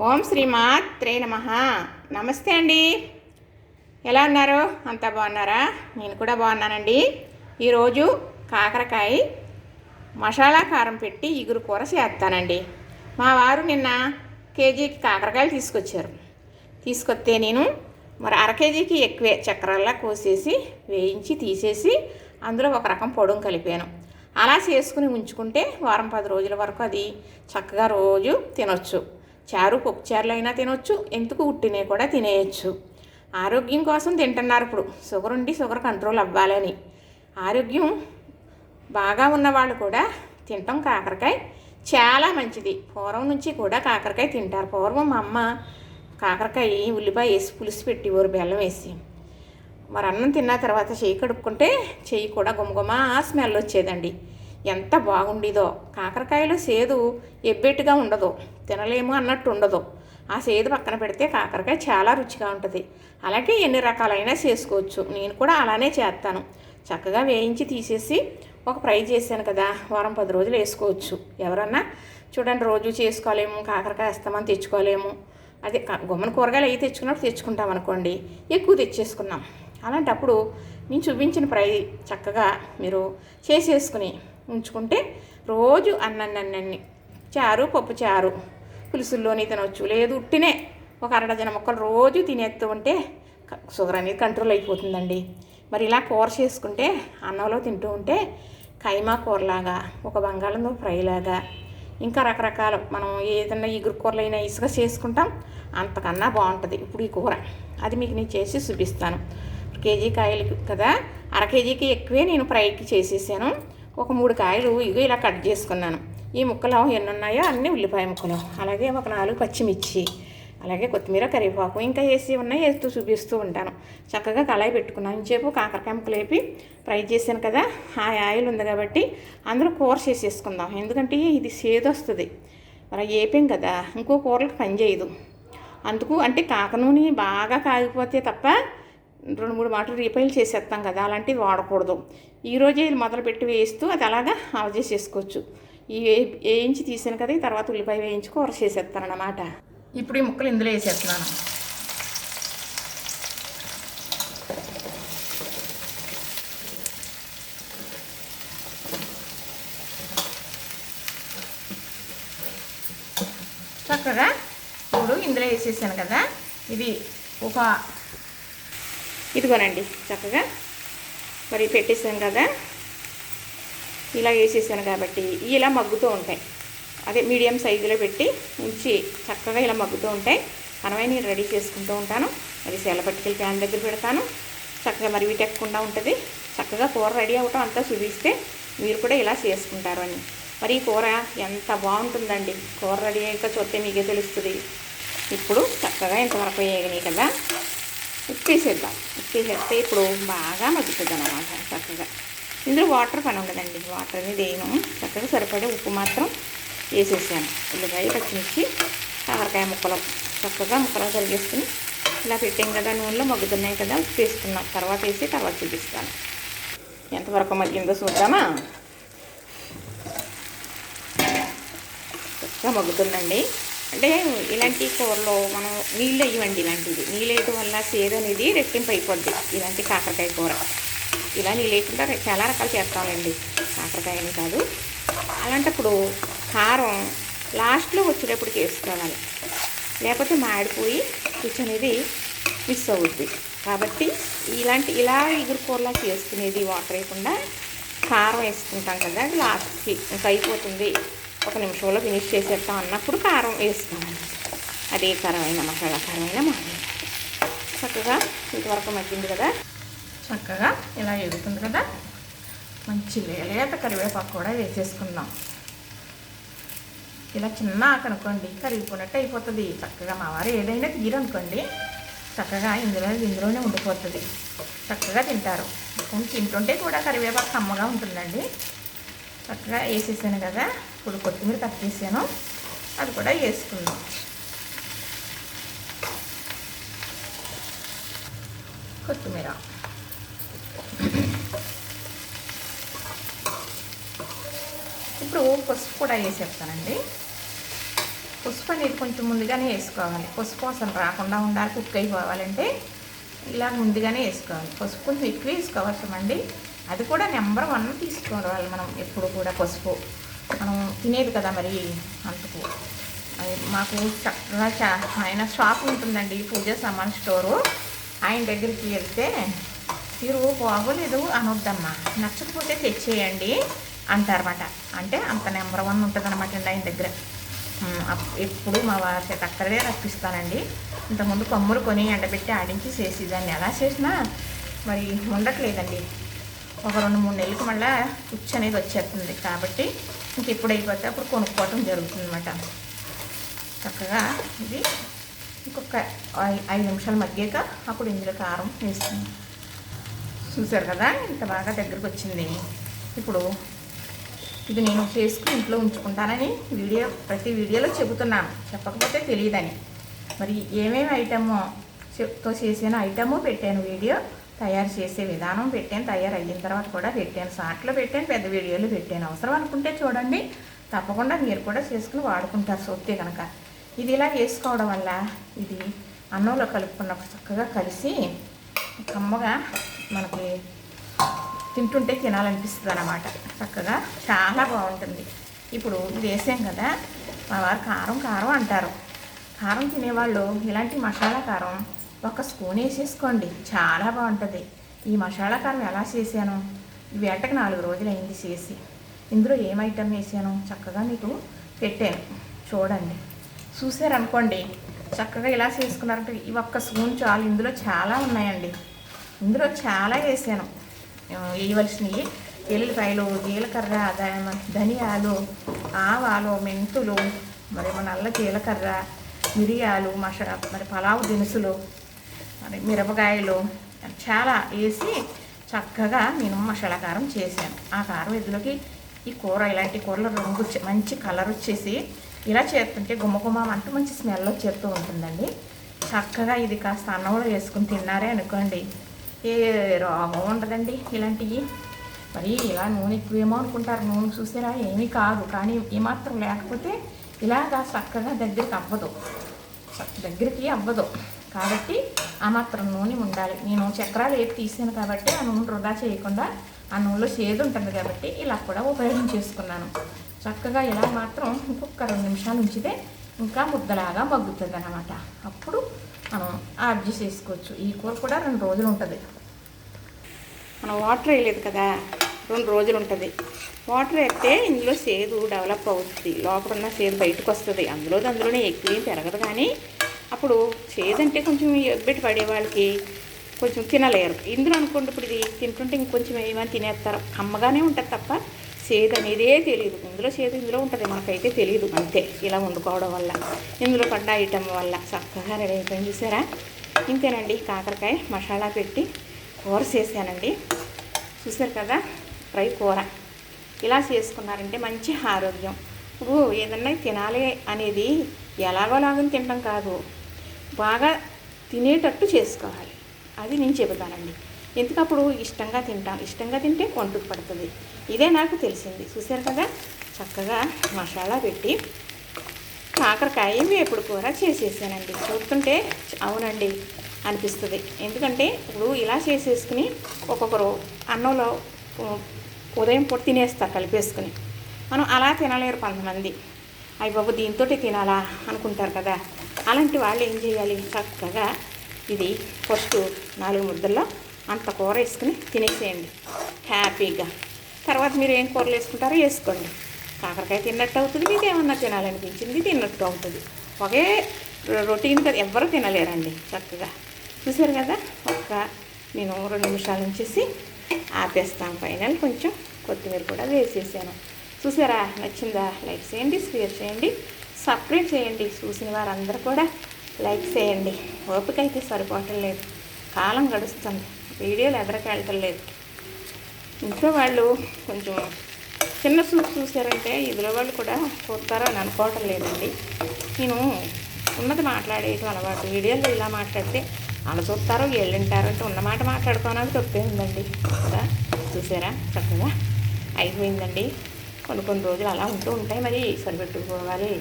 ఓం శ్రీమాత్రే నమ. నమస్తే అండి. ఎలా ఉన్నారు? అంతా బాగున్నారా? నేను కూడా బాగున్నానండి. ఈరోజు కాకరకాయ మసాలా కారం పెట్టి ఇగురు కూర చేస్తానండి. మా వారు నిన్న కేజీకి కాకరకాయలు తీసుకొచ్చారు. తీసుకొస్తే నేను మరి అర కేజీకి ఎక్కువే చక్రాల్లా కోసేసి వేయించి తీసేసి అందులో ఒక రకం పొడుం కలిపాను. అలా చేసుకుని ఉంచుకుంటే వారం పది రోజుల వరకు అది చక్కగా రోజు తినొచ్చు. చారు పప్పు చారులు అయినా తినొచ్చు ఎందుకు ఉట్టినే కూడా తినేయచ్చు. ఆరోగ్యం కోసం తింటున్నారు ఇప్పుడు. షుగర్ ఉండి షుగర్ కంట్రోల్ అవ్వాలని. ఆరోగ్యం బాగా ఉన్నవాళ్ళు కూడా తింటాం కాకరకాయ. చాలా మంచిది. పూర్వం నుంచి కూడా కాకరకాయ తింటారు. పూర్వం మా అమ్మ కాకరకాయ ఉల్లిపాయ వేసి పులుసు పెట్టేవారు బెల్లం వేసి. మరి అన్నం తిన్న తర్వాత చెయ్యి కడుక్కుంటే చెయ్యి కూడా గుమగుమ స్మెల్ వచ్చేదండి. ఎంత బాగుండేదో. కాకరకాయలో సేదు ఎబ్బెట్టుగా ఉండదు. తినలేము అన్నట్టు ఉండదు. ఆ సేదు పక్కన పెడితే కాకరకాయ చాలా రుచిగా ఉంటుంది. అలాగే ఎన్ని రకాలైనా చేసుకోవచ్చు. నేను కూడా అలానే చేస్తాను. చక్కగా వేయించి తీసేసి ఒక ఫ్రై చేశాను కదా వారం పది రోజులు వేసుకోవచ్చు. ఎవరన్నా చూడండి రోజు చేసుకోలేము కాకరకాయ వేస్తామని తెచ్చుకోలేము. అదే గుమ్మని గుమ్మన కూరగాయలు అవి తెచ్చుకున్నప్పుడు తెచ్చుకుంటాం అనుకోండి ఎక్కువ తెచ్చేసుకున్నాం. అలాంటప్పుడు నేను చూపించిన ఫ్రై చక్కగా మీరు చేసేసుకుని ఉంచుకుంటే రోజు అన్నన్నన్నీ చారు పప్పు చారు. పులుసుల్లోని తినవచ్చు లేదు ఉట్టినే ఒక అరడజన ముక్కలు రోజు తినేస్తూ ఉంటే షుగర్ అనేది కంట్రోల్ అయిపోతుందండి. మరి ఇలా కూర చేసుకుంటే అన్నంలో తింటూ ఉంటే కైమా కూరలాగా ఒక బంగాళంలో ఫ్రైలాగా ఇంకా రకరకాల మనం ఏదైనా ఇగురు కూరలైనా ఇసుక చేసుకుంటాం అంతకన్నా బాగుంటుంది ఇప్పుడు ఈ కూర. అది మీకు నేను చేసి చూపిస్తాను. కేజీ కాయలు కదా అర కేజీకి ఎక్కువే నేను ఫ్రైకి చేసేసాను. ఒక మూడు కాయలు ఇగో ఇలా కట్ చేసుకున్నాను. ఈ ముక్కలు ఎన్ని ఉన్నాయో అన్నీ ఉల్లిపాయ ముక్కలు. అలాగే ఒక నాలుగు పచ్చిమిర్చి అలాగే కొత్తిమీర కరివేపాకు ఇంకా వేసి ఉన్నాయి వేస్తూ చూపిస్తూ ఉంటాను. చక్కగా కళాయి పెట్టుకున్నాను. ఇంచేపు కాకరకాయ ముక్కలు వేపి ఫ్రై చేశాను కదా ఆ ఆయిల్ ఉంది కాబట్టి అందులో కూర చేసేసుకుందాం. ఎందుకంటే ఇది సేదొస్తుంది మరి వేపాం కదా ఇంకో కూరలకు పని చేయదు. అందుకు అంటే కాక నూనె బాగా కాగిపోతే తప్ప రెండు మూడు మాటలు రీపైల్ చేసేస్తాం కదా అలాంటివి వాడకూడదు. ఈరోజే ఇది మొదలుపెట్టి వేస్తూ అది అలాగా ఆఫ్ చేసేసుకోవచ్చు. ఈ వే- వేయించి తీసాను కదా ఈ తర్వాత ఉల్లిపాయ వేయించి కూర చేసేస్తాను అన్నమాట ఇప్పుడు ఈ ముక్కలు ఇందులో వేసేస్తున్నాను. చక్కగా ఇప్పుడు ఇందులో వేసేసాను కదా ఇది ఒక ఇదిగోనండి చక్కగా మరి పెట్టేసాను కదా. ఇలా వేసేసాను కాబట్టి ఇలా మగ్గుతూ ఉంటాయి. అదే మీడియం సైజులో పెట్టి ఉంచి చక్కగా ఇలా మగ్గుతూ ఉంటాయి. మనమే నేను రెడీ చేసుకుంటూ ఉంటాను. అది సెల పట్టుకెళ్ళి ప్యాన్ దగ్గర పెడతాను. చక్కగా మరి వీటెక్కకుండా ఉంటుంది. చక్కగా కూర రెడీ అవ్వటం అంతా చూపిస్తే మీరు కూడా ఇలా చేసుకుంటారు అని. మరి ఈ కూర ఎంత బాగుంటుందండి. కూర రెడీ అయ్యాక చూస్తే మీకే తెలుస్తుంది. ఇప్పుడు చక్కగా ఇంతవరకు వేయగని కదా. ఉప్పేసేద్దాం. ఉప్పేసేస్తే ఇప్పుడు బాగా మగ్గుతుంది అన్నమాట చక్కగా. ఇందులో వాటర్ పని ఉండదండి. వాటర్ అనేది వేయను. చక్కగా సరిపడే ఉప్పు మాత్రం వేసేసాను. ఉల్లిపాయ పచ్చిమిర్చి కాకరకాయ ముక్కలు. చక్కగా ముక్కలు తరిగేసుకుని ఇలా పెట్టాం కదా నూనెలో మగ్గుతున్నాయి కదా ఉప్పు వేసుకున్నాం తర్వాత వేసి తర్వాత చూపిస్తాను. ఎంతవరకు మగ్గిందో చూద్దామా? చక్కగా మగ్గుతుందండి. అంటే ఇలాంటి కూరలో మనం నీళ్ళు వేయమండి ఇలాంటిది నీళ్ళు వేయడం వల్ల సేదు అనేది రెట్టింపు అయిపోద్ది. ఇలాంటి కాకరకాయ కూర. ఇలా నీళ్ళు వేయకుండా చాలా రకాలు చేస్తామండి. కాకరకాయని కాదు. అలాంటప్పుడు కారం లాస్ట్లో వచ్చేటప్పటికి వేసుకోవాలి. లేకపోతే మాడిపోయి రుచి అనేది మిస్ అవుద్ది. కాబట్టి ఇలాంటి ఇలా ఇగురు కూరలా చేసుకునేది వాటర్ వేయకుండా కారం వేసుకుంటాం కదా అది లాస్ట్కి ఇంకా అయిపోతుంది ఒక నిమిషంలో ఫినిష్ చేసేస్తాం అన్నప్పుడు కారం వేసుకోవాలి అదే కారమైన మసాలా కారమైన మాది. చక్కగా ఇంతవరకు మగ్గింది కదా? చక్కగా ఇలా ఎగుతుంది కదా? మంచి లేత కరివేపాకు కూడా వేసేసుకుందాం. ఇలా చిన్న ఆకు కరిగిపోయినట్టు అయిపోతుంది. చక్కగా మా వారు ఏదైనా తీరనుకోండి చక్కగా ఇందులో ఇందులోనే ఉండిపోతుంది. చక్కగా తింటారు. కొంచెం తింటుంటే కూడా కరివేపాకు కమ్మగా ఉంటుందండి. అట్లా వేసేసాను కదా. ఇప్పుడు కొత్తిమీర కట్ చేసాను అది కూడా వేసుకుందాం. కొత్తిమీర. ఇప్పుడు పసుపు కూడా వేసేస్తానండి. పసుపు అనేది కొంచెం ముందుగానే వేసుకోవాలి. పసుపు అసలు రాకుండా ఉండాలి కుక్ అయిపోవాలంటే ఇలా ముందుగానే వేసుకోవాలి. పసుపు కొంచెం ఎక్కువ వేసుకోవచ్చు అండి అది కూడా నెంబర్ వన్ తీసుకోవాలి మనం ఎప్పుడు కూడా పసుపు. మనం తినేది కదా మరి అందుకు. అది మాకు చక్కగా చా ఆయన షాప్ ఉంటుందండి పూజ సామాన్ స్టోరు. ఆయన దగ్గరికి వెళ్తే మీరు బాగోలేదు అనొద్దమ్మా నచ్చకపోతే తెచ్చేయండి అంటారన్నమాట. అంటే అంత నెంబర్ వన్ ఉంటుంది అనమాట అండి ఆయన దగ్గర. అప్- ఎప్పుడు మా వారి చేత అక్కడే రప్పిస్తానండి. ఇంతకుముందు కొమ్ములు కొని ఎండబెట్టి ఆడించి చేసి దాన్ని ఎలా చేసినా మరి ఉండట్లేదండి. ఒక రెండు మూడు నెలలకు మళ్ళీ ఉచ్చు అనేది వచ్చేస్తుంది. కాబట్టి ఇంక ఎప్పుడు అయిపోతే అప్పుడు కొనుక్కోవటం జరుగుతుంది అనమాట చక్కగా ఇది ఇంకొక ఐ- ఐదు నిమిషాలు మగ్గాక అప్పుడు ఇందులో కారం వేస్తుంది. చూసారు కదా? ఇంత బాగా దగ్గరకు వచ్చింది. ఇప్పుడు ఇది నేను చేసుకుని ఇంట్లో ఉంచుకుంటానని వీడియో ప్రతి వీడియోలో చెబుతున్నాను. చెప్పకపోతే తెలియదని. మరి ఏమేమి ఐటమో చెప్తో చేసిన ఐటమ్ పెట్టాను వీడియో. తయారు చేసే విధానం పెట్టాను తయారు అయిన తర్వాత కూడా పెట్టాను. షార్ట్లో పెట్టాను పెద్ద వీడియోలు పెట్టాను. అవసరం అనుకుంటే చూడండి. తప్పకుండా మీరు కూడా చేసుకుని వాడుకుంటారు సోతే కనుక ఇది ఇలా వేసుకోవడం వల్ల ఇది అన్నంలో కలుపుకున్నప్పుడు చక్కగా కలిసి కమ్మగా మనకి తింటుంటే తినాలనిపిస్తుంది అనమాట చక్కగా చాలా బాగుంటుంది. ఇప్పుడు ఇది వేసాం కదా మా వారు కారం కారం అంటారు. కారం తినేవాళ్ళు ఇలాంటి మసాలా కారం ఒక స్పూన్ వేసేసుకోండి చాలా బాగుంటుంది. ఈ మసాలా కారం ఎలా చేశాను? ఈ వేటకు నాలుగు రోజులు అయింది చేసి. ఇందులో ఏం ఐటమ్ వేసాను చక్కగా మీకు పెట్టాను. చూడండి. చూసారనుకోండి చక్కగా ఇలా చేసుకున్నారంటే ఈ ఒక్క స్పూన్ చాలు. ఇందులో చాలా ఉన్నాయండి. ఇందులో చాలా వేసాను వేయవలసినవి ఎల్లిపాయలు జీలకర్ర ధనియాలు ఆవాలు మెంతులు మరి మన నల్ల జీలకర్ర మిరియాలు మష మరి పలావు దినుసులు మరి మిరపకాయలు చాలా వేసి చక్కగా నేను మసాలాకారం చేశాను. ఆ కారం ఇందులోకి ఈ కూర ఇలాంటి కూరలో రంగు వచ్చి- మంచి కలర్ వచ్చేసి ఇలా చేస్తుంటే గుమ్మగుమ్మ అంటూ మంచి స్మెల్ వచ్చేస్తూ ఉంటుందండి. చక్కగా ఇది కాస్త అన్నంలో వేసుకుని తిన్నారే అనుకోండి. ఏ రోగం ఉండదండి ఇలాంటివి. మరి ఇలా నూనె ఎక్కువేమో అనుకుంటారు. నూనె చూసారా ఏమీ కాదు. కానీ ఏమాత్రం లేకపోతే ఇలాగా చక్కగా దగ్గరికి అవ్వదు. దగ్గరికి అవ్వదు. కాబట్టి ఆ మాత్రం నూనె ఉండాలి. నేను చక్రాలు ఏది తీసాను కాబట్టి ఆ నూనె వృధా చేయకుండా ఆ నూనెలో చేదు ఉంటుంది కాబట్టి ఇలా కూడా ఉపయోగించేసుకున్నాను చక్కగా ఇలా మాత్రం ఇంకొక రెండు నిమిషాలు ఉంచితే ఇంకా ముద్దలాగా మగ్గుతుంది అనమాట అప్పుడు మనం అడ్జస్ట్ చేసుకోవచ్చు. ఈ కూర కూడా రెండు రోజులు ఉంటుంది. మనం వాటర్ వేయలేదు కదా రెండు రోజులు ఉంటుంది. వాటర్ వేస్తే ఇందులో సేదు డెవలప్ అవుతుంది. లోపల ఉన్న సేదు బయటకు వస్తుంది. అందులో అందులోనే ఎక్కువ ఏం పెరగదు కానీ అప్పుడు చేదంటే కొంచెం ఎబ్బెట్టి పడే వాళ్ళకి కొంచెం తినలేరు. ఇందులో అనుకోండి ఇప్పుడు ఇది తింటుంటే ఇంకొంచెం ఏమైనా తినేస్తారు. అమ్మగానే ఉంటుంది తప్ప చేదు అనేదే తెలియదు. ఇందులో చేదు ఇందులో ఉంటుంది. మనకైతే తెలియదు. అంతే. ఇలా వండుకోవడం వల్ల ఇందులో పడ్డ ఐటమ్ వల్ల చక్కగా రెడీ అయిపోయింది చూసారా? ఇంతేనండి. కాకరకాయ మసాలా పెట్టి కూర చేశానండి. చూసారు కదా? ఫ్రై కూర. ఇలా చేసుకున్నారంటే మంచి ఆరోగ్యం. ఇప్పుడు ఏదన్నా తినాలి అనేది ఎలాగోలాగని తినడం కాదు. బాగా తినేటట్టు చేసుకోవాలి. అది నేను చెబుతానండి. ఎందుకప్పుడు ఇష్టంగా తింటాం. ఇష్టంగా తింటే వంటుకు పడుతుంది. ఇదే నాకు తెలిసింది. చూశారు కదా? చక్కగా మసాలా పెట్టి కాకరకాయ వేపుడు కూర చేసేసానండి. చూస్తుంటే అవునండి అనిపిస్తుంది. ఎందుకంటే ఇప్పుడు ఇలా చేసేసుకుని ఒక్కొక్కరు అన్నంలో ఉదయం పూట తినేస్తారు కలిపేసుకుని. మనం అలా తినలేరు కొంతమంది. అయ్యి బాబు దీంతో తినాలా అనుకుంటారు కదా? అలాంటి వాళ్ళు ఏం చేయాలి? చక్కగా ఇది ఫస్ట్ నాలుగు ముద్దల్లో అంత కూర వేసుకుని తినేసేయండి. హ్యాపీగా. తర్వాత మీరు ఏం కూరలు వేసుకుంటారో వేసుకోండి. కాకరకాయ తిన్నట్టు అవుతుంది మీకు ఏమన్నా తినాలనిపించింది తిన్నట్టు అవుతుంది. ఒకే రొటీన్ కదా ఎవ్వరూ తినలేరండి చక్కగా. చూసారు కదా ఒక్క నేను రెండు నిమిషాలు ఉంచేసి ఆపేస్తాను ఫైనల్. కొంచెం కొత్తిమీర కూడా వేసేసాను. చూసారా నచ్చిందా? లైక్ చేయండి షేర్ చేయండి. సపరేట్ చేయండి. చూసిన వారందరూ కూడా లైక్ చేయండి. ఓపిక అయితే సరిపోవటం లేదు. కాలం గడుస్తుంది. వీడియోలు ఎదరకెళ్ళటం లేదు. ఇంట్లో వాళ్ళు కొంచెం చిన్న చూపు చూసారంటే ఇదిలో వాళ్ళు కూడా చూస్తారో అని అనుకోవటం లేదండి. నేను ఉన్నది మాట్లాడేయటం అలవాటు. వీడియోలో ఇలా మాట్లాడితే వాళ్ళు చూస్తారో వీళ్ళు వింటారో అంటే ఉన్నమాట మాట్లాడుకోవడానికి తప్పే ఉందండి. కదా? చూసారా? చక్కగా అయిపోయిందండి. కొన్ని కొన్ని రోజులు అలా ఉంటూ ఉంటాయి. మరి సరిపెట్టుకోవాలి